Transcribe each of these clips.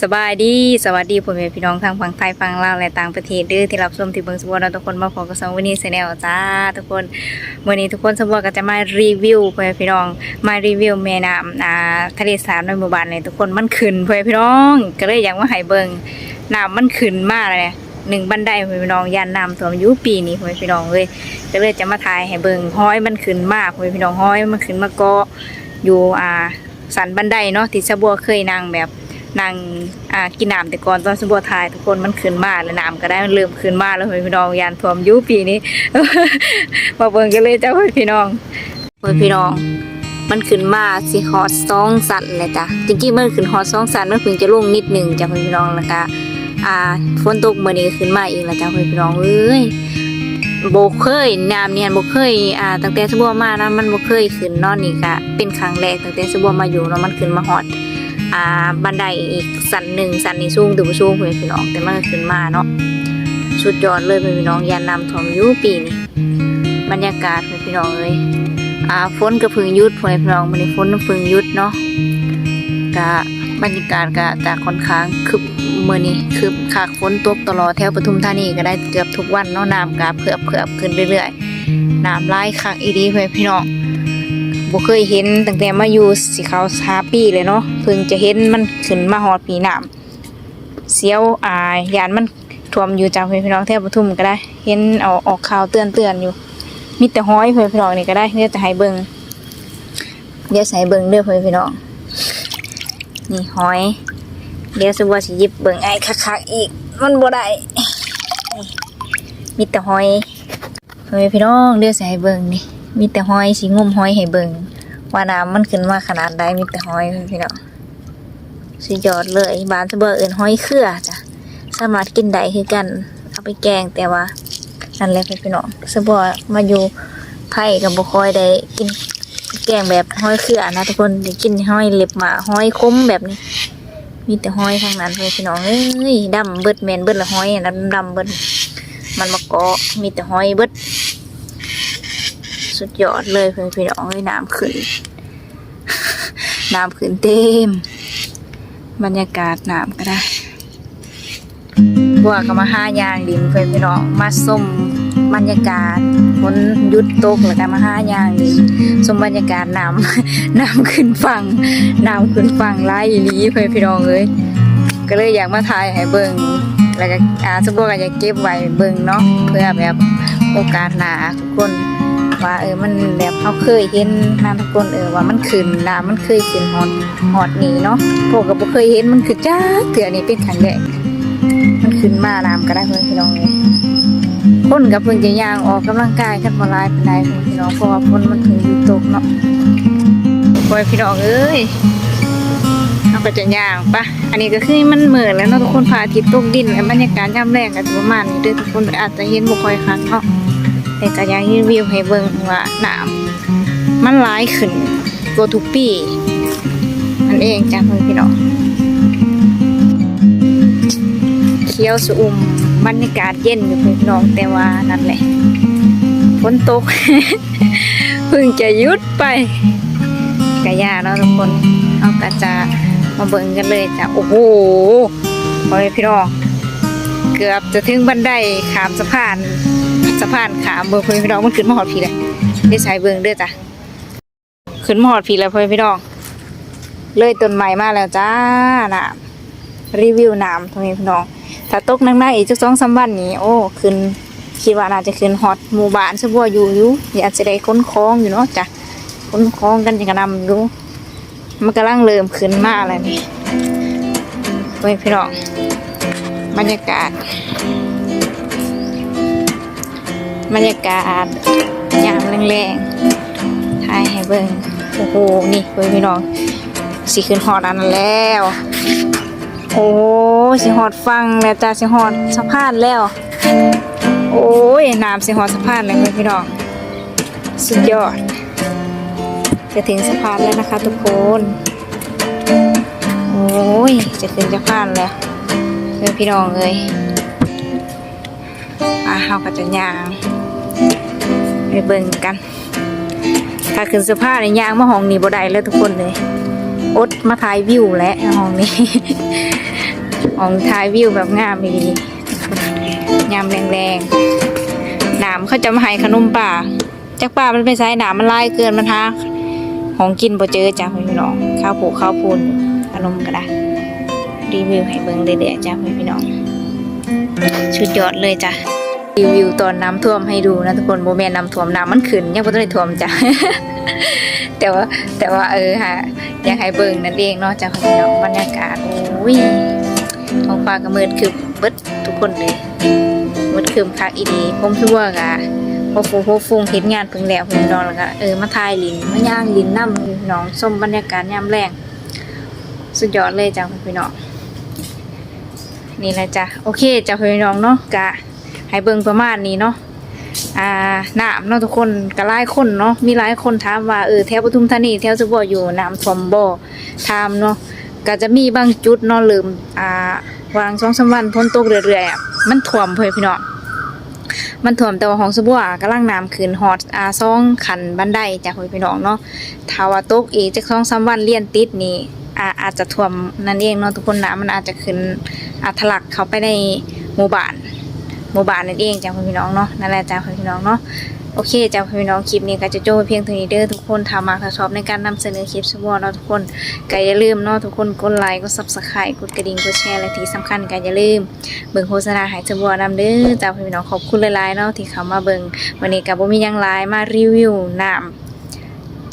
สบายดีสวัสดีพ่อแม่พี่น้องทางฝั่งไทยฝั่งลาวและต่างประเทศด้อที่รับชมที่เบิงสบัวเราทุกคนมาพบกับสองวันนี้แนลจ้าทุกคนวันนี้ทุกคนสบัวก็จะมารีวิวพ่อพี่น้องมารีวิวแม่น้ำอ่าทะเลสาบในหมู่บ้านเนี่ยทุกคนมันขึ้นพ่อพี่น้อง ก็เลยอยากมาให้เบิงน้ำมันขึ้นมากเลยหนึ่งบันไดพ่อพี่น้องยานน้ำท่วมยู่ปีนี้พ่อพี่น้องเลยก็เลยจะมาถ่ายให้เบิงห้อยมันขึ้นมากพ่อพี่น้องห้อยมันขึ้นมาเกาะอยู่อ่าสันบันไดเนาะที่สบัวเคยนั่งแบบ นางอ่ากินน้ำแต่ก่อนตอนสมบูรณ์ทายทุกคนมันขึ้นมาแล้วน้ำก็ได้มันเริ่มขึ้นมาแล้วพี่น้องยานท่วมยุปีนี้มาเบิ่งกันเลยจ้าพี่น้องเพี่น้อง มันขึ้นมาสิฮอตสองสันเลยจ้ะจริงๆมันขึ้นฮอตสองสันมันเพิ่งจะลงนิดหนึ่งจ้ะเฮ้ยพี่น้องแล้วก็อ่าฝนตกเมื่อนี้ขึ้นมาอีกแล้วจ้ะเฮ้ยพี่น้องเอ้ยโบเคยน้ำเนี่ยโบเคยอ่าตั้งแต่สมบูรมานะมันโบเคยขึ้นนอนนี่ก็เป็นครั้งแรกตั้งแต่สมบูรมาอยู่เนาะมันขึ้นมาฮอต อ่าบันไดอีกสันหนึ่งสันนี้สูงถือว่าสูงเพื่อนพี่น้องแต่มันก็ขึ้นมาเนาะสุดยอดเลยเพื่อนพี่น้องยานนำถมยุปีนี้บรรยากาศเพื่อนพี่น้องเลยอ่าฝนก็เพึ่งยุดเพื่อนพี่น้องมันนี้ฝนก็เพึ่งยุดเนาะก็บรรยากาศก็จะค่อนข้างคึบเมื่อนี้คึบขากฝนตกตลอดแถวปทุมธานีก็ได้เกือบทุกวันเนาะน้ำก็เพื่อเพื่อขึ้นเรื่อยๆน้ำไหลคักอีดีเพื่อนพี่น้อง บ่เคยเห็นตั้งแต่มาอยู่สิเขาหาปี้เลยเนาะเพิ่งจะเห็นมันขึ้นมาฮอดปีน้ำเสียวอายยานมันท่วมอยู่จากเพื่อนพี่น้องแถวปทุมก็ได้ เห็นเอาออกข่าวเตือนเตือนอยู่มีแต่ห้อยเพื่อนพี่น้องนี่ก็ได้เดี๋ยจะให้เบิ่งเดี๋ยวให้เบิ่งเด้อเพื่อนพี่น้องนี่ห้อย เดี๋ยวสิว่าสิยิบเบิ่งไอ้คักๆอีก มันบ่ได้มีแต่ห้อยเพื่อนพี่น้องเดี๋ยวให้เบิ่งนี่ มีแต่ห้อยสิงมห้อยให้เบิงว่าน้ำมันขึ้นมาขนาดใดมีแต่ห้อยพี่น้องสุดยอดเลยบ้านจะเบอเอินห้อยเครือจ้ะสามารถกินได้คือกันเอาไปแกงแต่ว่านั่นแหละพี่น้องสบอมาอยู่ไผ่กับบุคอยได้กินแกงแบบห้อยเครือนะทุกคนได้กินห้อยเล็บหมาห้อยคมแบบนี้ มีแต่ห้อยทางนั้นเลยพี่น้องเอ้ยดำเบิดแมนเบิดละห้อยอันนั้นดำเบิดมันมาเกาะมีแต่ห้อยเบิด สุดยอดเลยเพื่อนพี่น้องเลยน้ำขึ้น น้ำขึ้นเต็ม บรรยากาศน้ำก็ได้บัวก็มาห้ายางดินเพื่อนพี่น้องมาส้มบรรยากาศฝนยุดตกแล้วก็มาห้ายางดินชมบรรยากาศน้ำน้ำขึ้นฝั่งน้ำขึ้นฝั่งไล่ลีเพื่อนพี่น้องเลยก็เลยอยากมาถ่ายให้เบิ่งแล้วก็อาสมบูรณ์ก็อยากเก็บไว้เบิ่งเนาะเพื่อแบบโอกาสหน้าทุกคน ว่าเออมันแบบเขาเคยเห็นนาทุกคนเออว่ามันขึ้นน้ำมันเคยขึ้นฮอดฮอดนี้เนาะพวกก็บ่เคยเห็นมันคือจ้าเถื่อนี้เป็นครั้งแรกมันขึ้นมาน้ำก็ได้เพื่อนพี่น้องเลยคนกับเพิ่งจะย่างออกกำลังกายกันบ่หลายปานใดเพื่อนพี่น้องเพราะว่าฝนมันถึงอยู่ตกเนาะโอ้ยพี่น้องเอ้ยเราก็จะย่างปะอันนี้ก็คือมันเหมือนแล้วเนาะทุกคนพระอาทิตย์ตกดินกับบรรยากาศยามแรกก็จะประมาณนี้เด้อทุกคนอาจจะเห็นบ่ค่อยคักเนาะ แต่ก็อยากรีวิวให้เบิ่งว่าน้ำมันร้ายขึ้นกว่าทุกปีนั่นเองจ้ะเพื่อนพี่น้องเขียวสุมบรรยากาศเย็นอยู่เพื่อนพี่น้องแต่ว่านั่นแหละฝนตกเพิ่งจะหยุดไปกะยาเนาะทุกคนเอาก็จะมาเบิ่งกันเลยจ้ะโอ้โหพ่อแม่พี่น้องเกือบจะถึงบันไดขามสะพาน สะพานขามเบอร์เพื่อนพี่น้องมันขึ้นมาหอดพีเลยได้ใช้เบิ่งเด้อจ้ะขึ้นมาหอดพีแล้วเพื่อนพี่น้อง เลยต้นใหม่มาแล้วจ้าน่ะรีวิวน้ำเพื่อนพี่น้อง ถ้าตกนักๆอีกจักสองสามวันนี้ โอ้ขึ้นคิดว่าน่าจะขึ้นฮอตหมู่บ้านซะบัวอยู่อยู่อยากจะได้ค้นคลองอยู่เนาะจ้ะค้นคลองกันอย่างกระนำอยู่มันกำลังเริ่มขึ้นมาแล้วนี่เพื่อนพี่น้องบรรยากาศ บรรยากาศยามแรงๆถ่ายให้เบิ่งโอ้โห นี่เบิ่งพี่น้องสิขึ้นฮอดอันแล้ว โอ้สิฮอดฟังแล้วจ้าสิฮอดสะพานแล้ว โอ้ยน้ำสิฮอดสะพานแล้วเบิ่งพี่น้อง สุดยอด จะถึงสะพานแล้วนะคะทุกคน โอ้ย จะขึ้นสะพานแล้วเบิ่งพี่น้องเลยอะเฮาก็จะย่าง ไปเบิ่งกัน ถ้าขึ้นเสื้อผ้าในย่างมาห้องนี้บ่ได้เลยทุกคนเลยอดมาถ่ายวิวและห้องนี้ห้องถ่ายวิวแบบงามดีงามแรงๆหนามเขาจะมาให้ขนมป่าจากป่ามันไปใช้หนามมันไลายเกินมันหาของกินบ่เจอจ้าพี่น้อง ข้าวผูข้าวพูนขนมก็ได้รีวิวให้เบิ่งเรื่อยๆจ้าพี่น้องชุดยอดเลยจ้ะ รีวิวตอนน้ำท่วมให้ดูนะทุกคนโบแมนน้ำท่วมน้ำมันขึ้นยังบ่ต้องได้ท่วมจ้ะแต่ว่าแต่ว่าเออฮะอยากให้เบิ่งนั่นเองเนาะจ้ะพี่น้องบรรยากาศโอ้ยท้องฟ้าก็มืดคือเบิดทุกคนเลยมืดคืมคักอีดีผมคือว่ากะพอฟูพอฟุงเฮ็ดงานเพิ่งแล้วพี่น้องแล้วก็เออมาถ่ายลินมาย่างลินน้ำน้องชมบรรยากาศยามแรงสุดยอดเลยจ้ะพี่น้องนี่แหละจ้ะโอเคจ้ะพี่น้องเนาะกะ ให้เบิ่งประมาณนี้เนาะอ่าน้ำเนาะทุกคนก็หลายคนเนาะมีหลายคนถามว่าเออแถวปทุมธานีแถวสุบ่อยู่น้ำท่วมบ่ถามเนาะก็จะมีบางจุดเนาะเริ่มอ่าวางสองสามวันฝนตกเรื่อยๆอะมันท่วมเพิ่นพี่น้องมันท่วมแต่ว่าของสุบ่อะกำลังน้ำขึ้นฮอดอ่าซองขันบันไดจ้ะพี่น้องเนาะถ้าว่าตกอีกจักสองสามวันเลียนติดนี่อ่าอาจจะท่วมนั่นเองเนาะทุกคนน้ำมันอาจจะขึ้นอัทะลักเข้าไปในหมู่บ้าน หมู่บ้านนั่นเองจ้าพี่น้องเนาะนั่นแหละจ้าพี่น้องเนาะโอเคจ้าพี่น้องคลิปนี้ก็จะโจ้เพียงเท่านี้เด้อทุกคนถ้ามาถ้าชอบในการนำเสนอคลิปสวอเนาะทุกคนก็อย่าลืมเนาะทุกคนกดไลค์กดซับสไครต์กดกระดิ่งกดแชร์และที่สำคัญก็อย่าลืมเบิ่งโฆษณาหายสวอนำเด้อจ้าพี่น้องขอบคุณหลายๆเนาะที่เข้ามาเบิ่งวันนี้ก็บ่มียังไลน์มารีวิวน้ำ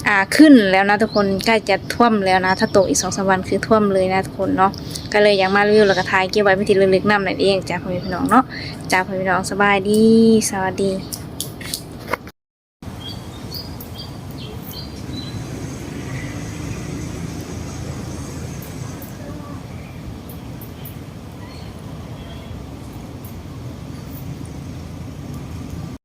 อ่าขึ้นแล้วนะทุกคนใกล้จะท่วมแล้วนะ ถ้าตกอีกสองสามวันคือท่วมเลยนะทุกคนเนาะก็เลยอยากมารีวิวแล้วก็ทายเก็บไว้พิธีลึกๆน้ำนั่นเองจ้าพ่อพี่น้องเนาะจ้าพ่อพี่น้องสบายดีสวัสดี